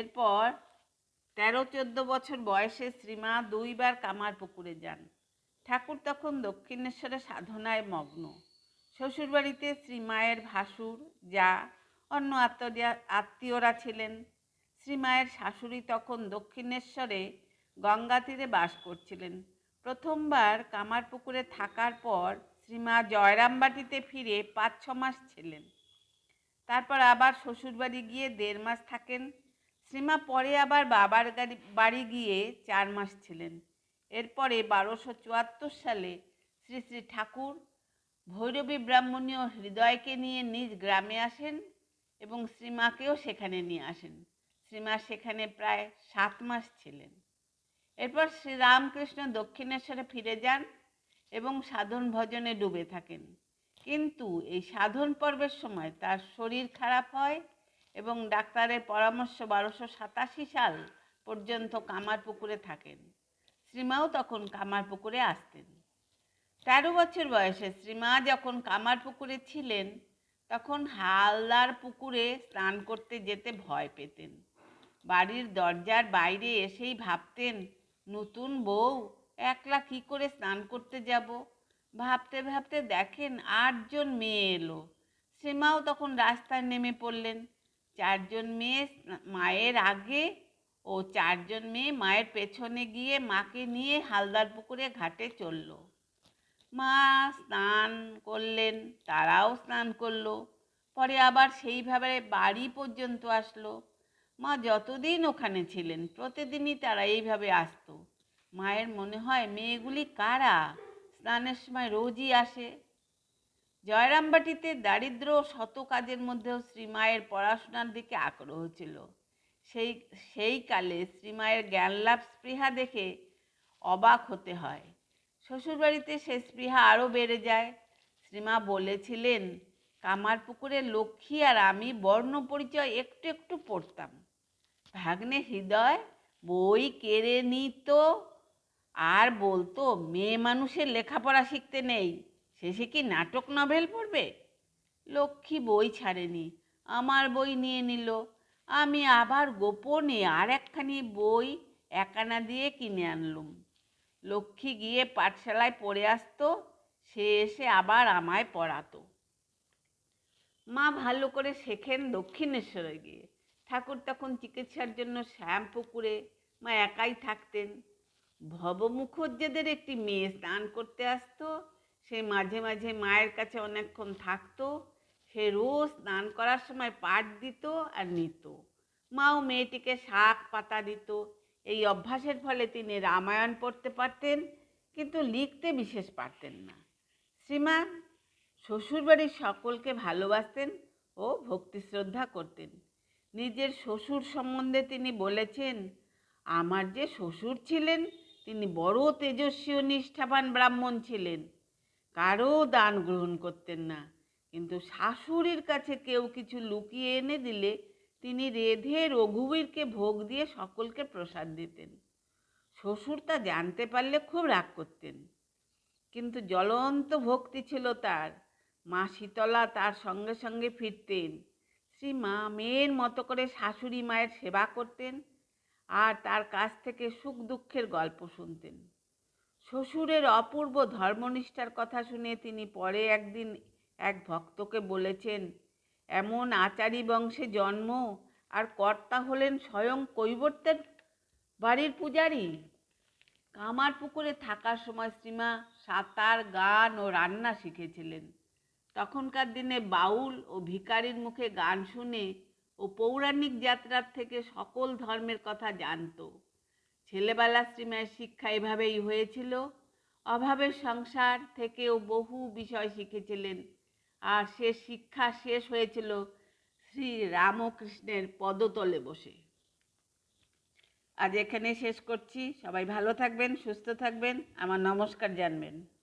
এরপর তেরো, চোদ্দ বছর বয়সে শ্রীমা দুইবার কামার পুকুরে যান। ঠাকুর তখন দক্ষিণেশ্বরে সাধনায় মগ্ন। শ্বশুরবাড়িতে শ্রীমায়ের ভাসুর, যা অন্য আত্মীয়, আত্মীয়রা ছিলেন। শ্রীমায়ের শাশুড়ি তখন দক্ষিণেশ্বরে গঙ্গা তীরে বাস করছিলেন। প্রথমবার কামারপুকুরে থাকার পর শ্রীমা জয়রামবাটিতে ফিরে পাঁচ, ছ মাস ছিলেন। তারপর আবার শ্বশুরবাড়ি গিয়ে দেড় মাস থাকেন। শ্রীমা পরে আবার বাবার বাড়ি গিয়ে চার মাস ছিলেন। এরপরে বারোশো চুয়াত্তর সালে শ্রী শ্রী ঠাকুর ভৈরবী ব্রাহ্মণীয় হৃদয়কে নিয়ে নিজ গ্রামে আসেন এবং শ্রীমাকেও সেখানে নিয়ে আসেন। শ্রীমা সেখানে প্রায় সাত মাস ছিলেন। এরপর শ্রীরামকৃষ্ণ দক্ষিণেশ্বরে ফিরে যান এবং সাধন ভজনে ডুবে থাকেন। কিন্তু এই সাধন পর্বের সময় তার শরীর খারাপ হয় এবং ডাক্তারের পরামর্শ বারোশো সাতাশি সাল পর্যন্ত কামারপুকুরে থাকেন। শ্রীমাও তখন কামারপুকুরে আসতেন। তেরো বছর বয়সে শ্রীমা যখন কামারপুকুরে ছিলেন, তখন হালদার পুকুরে স্নান করতে যেতে ভয় পেতেন। বাড়ির দরজার বাইরে এসেই ভাবতেন, নতুন বউ, একলা কি করে স্নান করতে যাব? ভাবতে ভাবতে দেখেন আটজন মেয়ে এলো। শ্রীমাও তখন রাস্তায় নেমে পড়লেন। চারজন মেয়ে মায়ের আগে ও চারজন মেয়ে মায়ের পেছনে গিয়ে মাকে নিয়ে হালদার পুকুরে ঘাটে চলল। মা স্নান করলেন, তারাও স্নান করল। পরে আবার সেইভাবে বাড়ি পর্যন্ত আসলো। মা যতদিন ওখানে ছিলেন, প্রতিদিনই তারা এইভাবে আসতো। মায়ের মনে হয়, মেয়েগুলি কারা? স্নানের সময় রোজই আসে। জয়রামবাটিতে দারিদ্র শত কাজের মধ্যেও শ্রীমায়ের পড়াশোনার দিকে আগ্রহ ছিল। সেই সেই কালে শ্রীমায়ের জ্ঞানলাভ স্পৃহা দেখে অবাক হতে হয়। শ্বশুরবাড়িতে সে স্পৃহা আরও বেড়ে যায়। শ্রীমা বলেছিলেন কামার পুকুরে লক্ষ্মী আর আমি বর্ণ পরিচয় একটু একটু পড়তাম। ভাগ্নে হৃদয়, বই কেড়ে নিত, আর বলতো, মেয়ে মানুষের লেখাপড়া শিখতে নেই। শেষে কি নাটক নভেল পড়বে? লক্ষ্মী বই ছাড়েনি, আমার বই নিয়ে নিল। আমি আবার গোপনে আর একখানি বই একানা দিয়ে কিনে আনলুম। লক্ষ্মী গিয়ে পাঠশালায় পড়ে আসতো, সে এসে আবার আমায় পড়াতো। মা ভালো করে শেখেন দক্ষিণেশ্বরে গিয়ে। ঠাকুর তখন চিকিৎসার জন্য শ্যামপুকুরে, মা একাই থাকতেন। ভব মুখুজ্জেদের একটি মেয়ে স্নান করতে আসতো সে মাঝে মাঝে মায়ের কাছে অনেকক্ষণ থাকতো, সে রোজ স্নান করার সময় পাট দিত আর নিত। মাও মেয়েটিকে শাক পাতা দিত। এই অভ্যাসের ফলে তিনি রামায়ণ পড়তে পারতেন, কিন্তু লিখতে বিশেষ পারতেন না। শ্রীমান শ্বশুরবাড়ির সকলকে ভালোবাসতেন ও ভক্তি শ্রদ্ধা করতেন। নিজের শ্বশুর সম্বন্ধে তিনি বলেছেন, আমার যে শ্বশুর ছিলেন, তিনি বড় তেজস্বী ও নিষ্ঠাবান ব্রাহ্মণ ছিলেন। কারও দান গ্রহণ করতেন না। কিন্তু শাশুড়ির কাছে কেউ কিছু লুকিয়ে এনে দিলে তিনি রেধে রঘুবীরকে ভোগ দিয়ে সকলকে প্রসাদ দিতেন। শ্বশুর তা জানতে পারলে খুব রাগ করতেন। কিন্তু জ্বলন্ত ভক্তি ছিল তার। মা শীতলা তার সঙ্গে সঙ্গে ফিরতেন। শ্রী মা মেয়ের মতো করে শাশুড়ি মায়ের সেবা করতেন আর তার কাছ থেকে সুখ দুঃখের গল্প শুনতেন। শ্বশুরের অপূর্ব ধর্মনিষ্ঠার কথা শুনে তিনি পরে একদিন এক ভক্তকে বলেছেন, এমন আচারী বংশে জন্ম আর কর্তা হলেন স্বয়ং কৈবর্তের বাড়ির পূজারী। কামার পুকুরে থাকার সময় শ্রীমা সাঁতার, গান ও রান্না শিখেছিলেন। তখনকার দিনে বাউল ও ভিকারির মুখে গান শুনে ও পৌরাণিক যাত্রার থেকে সকল ধর্মের কথা জানতো। ছেলেবেলা শ্রীমায়ের শিক্ষা এভাবেই হয়েছিল। অভাবের সংসার থেকেও বহু বিষয় শিখেছিলেন। আর সে শিক্ষা শেষ হয়েছিল শ্রী রামকৃষ্ণের পদতলে বসে। আজ এখানে শেষ করছি। সবাই ভালো থাকবেন, সুস্থ থাকবেন। আমার নমস্কার জানবেন।